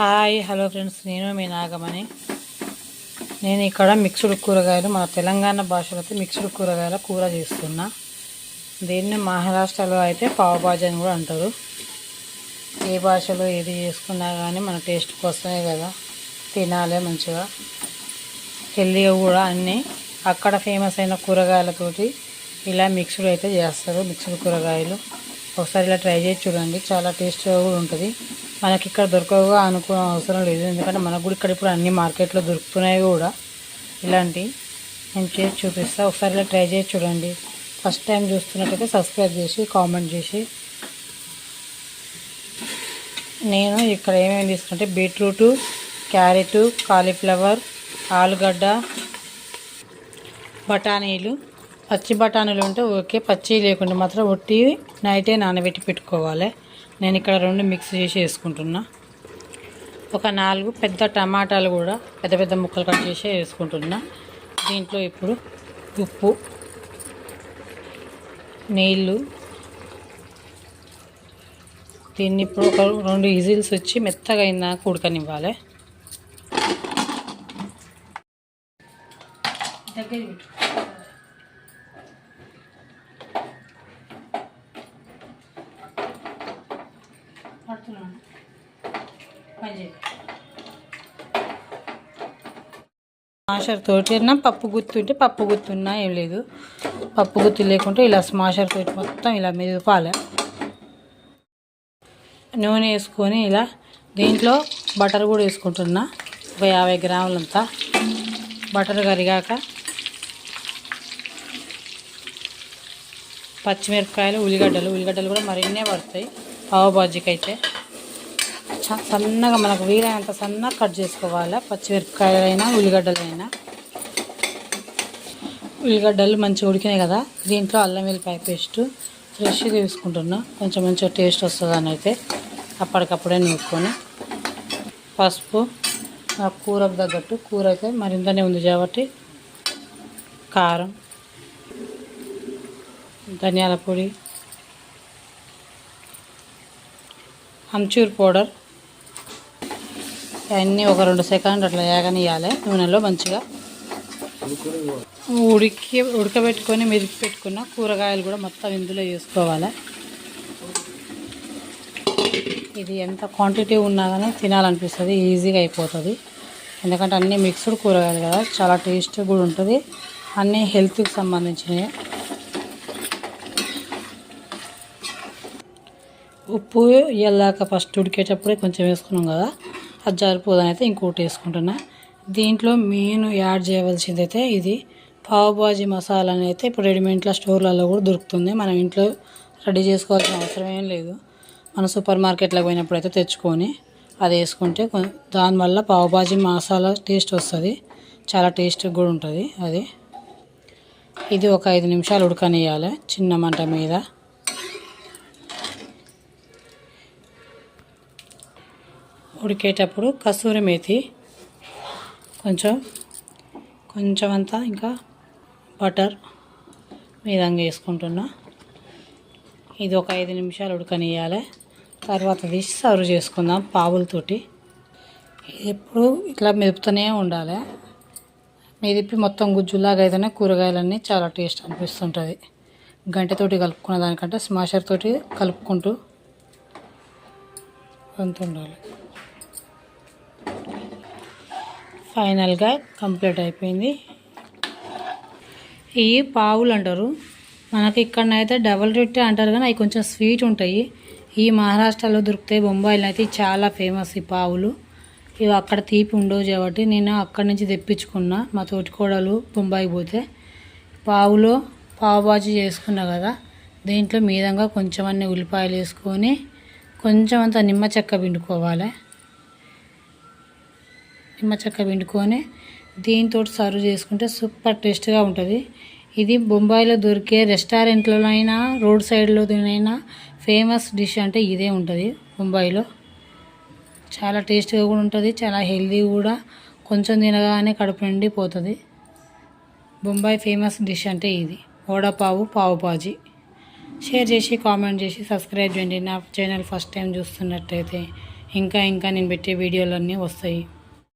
Hi hello friends నేను మీ నాగమణి. నేను ఇక్కడ మిక్స్డ్ కూరగాయలు మన తెలంగాణ భాషలో అయితే మిక్స్డ్ కూరగాయల కూర చేస్తున్నా. దీన్ని మహారాష్ట్రలో అయితే పావుబాజీ అని కూడా అంటారు. ఏ భాషలో ఏది చేసుకున్నా కానీ మన టేస్ట్ కోసమే కదా తినాలి మంచిగా. హెల్దీగా కూడా అన్నీ అక్కడ ఫేమస్ అయిన కూరగాయలతోటి ఇలా మిక్స్డ్ అయితే చేస్తారు మిక్స్డ్ కూరగాయలు. ఒకసారి ఇలా ట్రై చేసి చూడండి చాలా టేస్ట్గా కూడా ఉంటుంది. మనకి ఇక్కడ దొరకవు అనుకునే అవసరం లేదు. ఎందుకంటే మనకు కూడా ఇక్కడ ఇప్పుడు అన్ని మార్కెట్లో దొరుకుతున్నాయి కూడా ఇలాంటి. నేను చేసి చూపిస్తా. ఒకసారి ఇలా ట్రై చేసి చూడండి. ఫస్ట్ టైం చూస్తున్నట్టయితే సబ్స్క్రైబ్ చేసి కామెంట్ చేసి. నేను ఇక్కడ ఏమేమి తీసుకుంటే బీట్రూటు క్యారెట్ కాలీఫ్లవర్ ఆలుగడ్డ బఠానీలు. పచ్చి బఠానీలు ఉంటే ఓకే. పచ్చి లేకుండా మాత్రం ఒట్టి నైటే నానబెట్టి పెట్టుకోవాలి. నేను ఇక్కడ రెండు మిక్స్ చేసి వేసుకుంటున్నా. ఒక నాలుగు పెద్ద టమాటాలు కూడా పెద్ద పెద్ద ముక్కలు కట్ చేసి వేసుకుంటున్నా. దీంట్లో ఇప్పుడు ఉప్పు నీళ్ళు దీన్ని ఇప్పుడు ఒక రెండు విజిల్స్ వచ్చి మెత్తగా అయినా ఉడకనివ్వాలి. దగ్గర స్మాషర్ తోటి అన్నా పప్పు గుర్తుంటే పప్పు గుత్తున్నా ఏం లేదు. పప్పు గుత్తి లేకుంటే ఇలా స్మాషర్ తోటి మొత్తం ఇలా మెదుపాలి నూనె వేసుకొని ఇలా దీంట్లో బటర్ కూడా వేసుకుంటున్నా. ఒక యాభై గ్రాములంతా. బటర్ కరిగాక పచ్చిమిరపకాయలు ఉల్లిగడ్డలు. ఉల్లిగడ్డలు కూడా మరిన్నే పడతాయి. పావు బాజీకి అయితే సన్నగా మనకు వీలైనంత సన్నగా కట్ చేసుకోవాలి. పచ్చిమిరపకాయలైనా ఉల్లిగడ్డలైనా. ఉల్లిగడ్డలు మంచిగా ఉడికినాయి కదా. దీంట్లో అల్లం వెల్లిపాయ పేస్ట్ ఫ్రెష్ తీసుకుంటున్నా. కొంచెం మంచిగా టేస్ట్ వస్తుందని అయితే అప్పటికప్పుడే నూరుకొని. పసుపు ఆ కూరకు తగ్గట్టు కూర అయితే మరింతనే ఉంది కాబట్టి కారం ధనియాల పొడి అమ్చూర్ పౌడర్ అన్నీ ఒక రెండు సెకండ్ అట్లా వేగనియాలి నూనెలో మంచిగా. ఉడికి ఉడకబెట్టుకొని మెదిపి పెట్టుకున్న కూరగాయలు కూడా మొత్తం ఇందులో వేసుకోవాలి. ఇది ఎంత క్వాంటిటీ ఉన్నా కానీ తినాలనిపిస్తుంది ఈజీగా అయిపోతుంది. ఎందుకంటే అన్నీ మిక్స్డ్ కూరగాయలు కదా చాలా టేస్ట్ కూడా ఉంటుంది. అన్నీ హెల్త్కి సంబంధించినవి ఉప్పు ఇయ్యాక ఫస్ట్ ఉడికేటప్పుడే కొంచెం వేసుకున్నాం కదా. అది జారిపోదని అయితే ఇంకోటి వేసుకుంటున్నా. దీంట్లో మెయిన్ యాడ్ చేయవలసింది అయితే ఇది. పావుబాజీ మసాలా అయితే ఇప్పుడు రెడీమేడ్లో స్టోర్లలో కూడా దొరుకుతుంది. మనం ఇంట్లో రెడీ చేసుకోవాల్సిన అవసరం ఏం లేదు. మనం సూపర్ మార్కెట్లోకి పోయినప్పుడు అయితే తెచ్చుకొని అది వేసుకుంటే దానివల్ల దానివల్ల పావుబాజీ మసాలా టేస్ట్ వస్తుంది. చాలా టేస్ట్ కూడా ఉంటుంది అది. ఇది ఒక ఐదు నిమిషాలు ఉడకనియాలి చిన్న మంట మీద. ఉడికేటప్పుడు కసూరి మేతి కొంచెం కొంచెం అంతా ఇంకా బటర్ మీదంగా వేసుకుంటున్నా. ఇది ఒక ఐదు నిమిషాలు ఉడకనియాలి తర్వాత తీసి సర్వ్ చేసుకుందాం పావులతోటి. ఎప్పుడు ఇట్లా మెదుపుతూనే ఉండాలి. మెదిపి మొత్తం గుజ్జులాగా అయితేనే కూరగాయలన్నీ చాలా టేస్ట్ అనిపిస్తుంటుంది. గంటతోటి కలుపుకున్న దానికంటే స్మాషర్ తోటి కలుపుకుంటూ అంత ఉండాలి ఫైనల్గా కంప్లీట్ అయిపోయింది. ఈ పావులు అంటారు. మనకి ఇక్కడనైతే డబల్ రొట్టె అంటారు కానీ అవి కొంచెం స్వీట్ ఉంటాయి. ఈ మహారాష్ట్రలో దొరుకుతాయి బొంబాయిలో అయితే చాలా ఫేమస్ ఈ పావులు. ఇవి అక్కడ తీపి ఉండవు కాబట్టి నేను అక్కడి నుంచి తెప్పించుకున్నా మా తోటికోడలు బొంబాయికి పోతే. పావులో పావు బాజీ చేసుకున్నా కదా దీంట్లో మీదంగా కొంచెం అన్ని ఉల్లిపాయలు వేసుకొని కొంచెం అంత నిమ్మ చెక్క పిండుకోవాలి. నిమ్మ చెక్క పిండుకొని దీంతో సర్వ్ చేసుకుంటే సూపర్ టేస్ట్గా ఉంటుంది. ఇది బొంబాయిలో దొరికే రెస్టారెంట్లోనైనా రోడ్ సైడ్లోనైనా ఫేమస్ డిష్ అంటే ఇదే ఉంటుంది బొంబాయిలో. చాలా టేస్ట్గా కూడా ఉంటుంది చాలా హెల్దీ కూడా. కొంచెం తినగానే కడుపు నిండిపోతుంది. బొంబాయి ఫేమస్ డిష్ అంటే ఇది. వడపావు పావు బాజీ. షేర్ చేసి కామెంట్ చేసి సబ్స్క్రైబ్ చేయండి. నా ఛానల్ ఫస్ట్ టైం చూస్తున్నట్టయితే ఇంకా ఇంకా నేను పెట్టే వీడియోలన్నీ వస్తాయి.